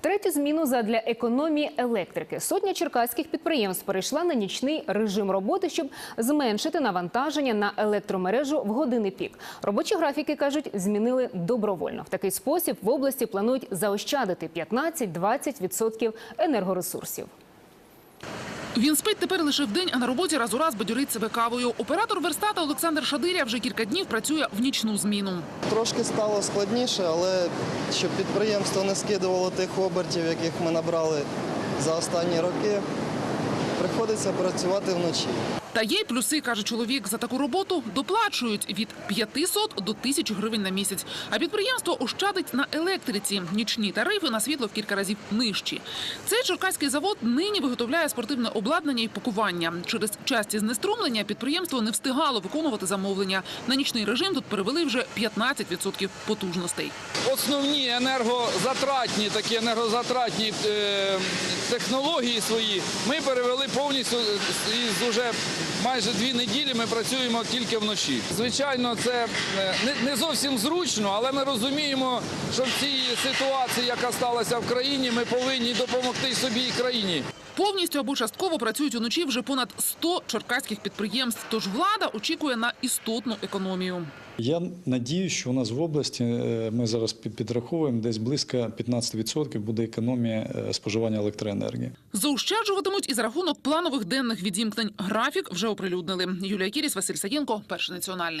В третю зміну задля економії електрики сотня черкаських підприємств перейшла на нічний режим роботи, щоб зменшити навантаження на електромережу в години пік. Робочі графіки кажуть, змінили добровольно. В такий спосіб в області планують заощадити 15-20% енергоресурсів. Він спить тепер лише вдень, а на роботі раз у раз бадюрить себе кавою. Оператор верстата Олександр Шадиря вже кілька днів працює в нічну зміну. Трошки стало складніше, але щоб підприємство не скидувало тих обертів, яких ми набрали за останні роки, приходиться працювати вночі. Та є й плюси, каже чоловік. За таку роботу доплачують від 500 до 1000 гривень на місяць. А підприємство ощадить на електриці. Нічні тарифи на світло в кілька разів нижчі. Цей черкаський завод нині виготовляє спортивне обладнання і пакування. Через часті знеструмлення підприємство не встигало виконувати замовлення. На нічний режим тут перевели вже 15% потужностей. основні енергозатратні, такі енергозатратні е, технології свої ми перевели повністю із уже майже дві неділі. Ми працюємо тільки вночі. Звичайно, це е, не, зовсім зручно, але ми розуміємо, що в цій ситуації, яка сталася в країні, ми повинні допомогти собі і країні. Повністю або частково працюють уночі вже понад 100 черкаських підприємств. Тож влада очікує на істотну економію. Я надію, що у нас в області е, ми зараз під- підраховуємо десь близько 15% буде економія е, споживання електроенергії. Заощаджуватимуть і за рахунок планових денних відімкнень. Графік вже оприлюднили. Юлія Кіріс, Василь Саєнко, перший національний.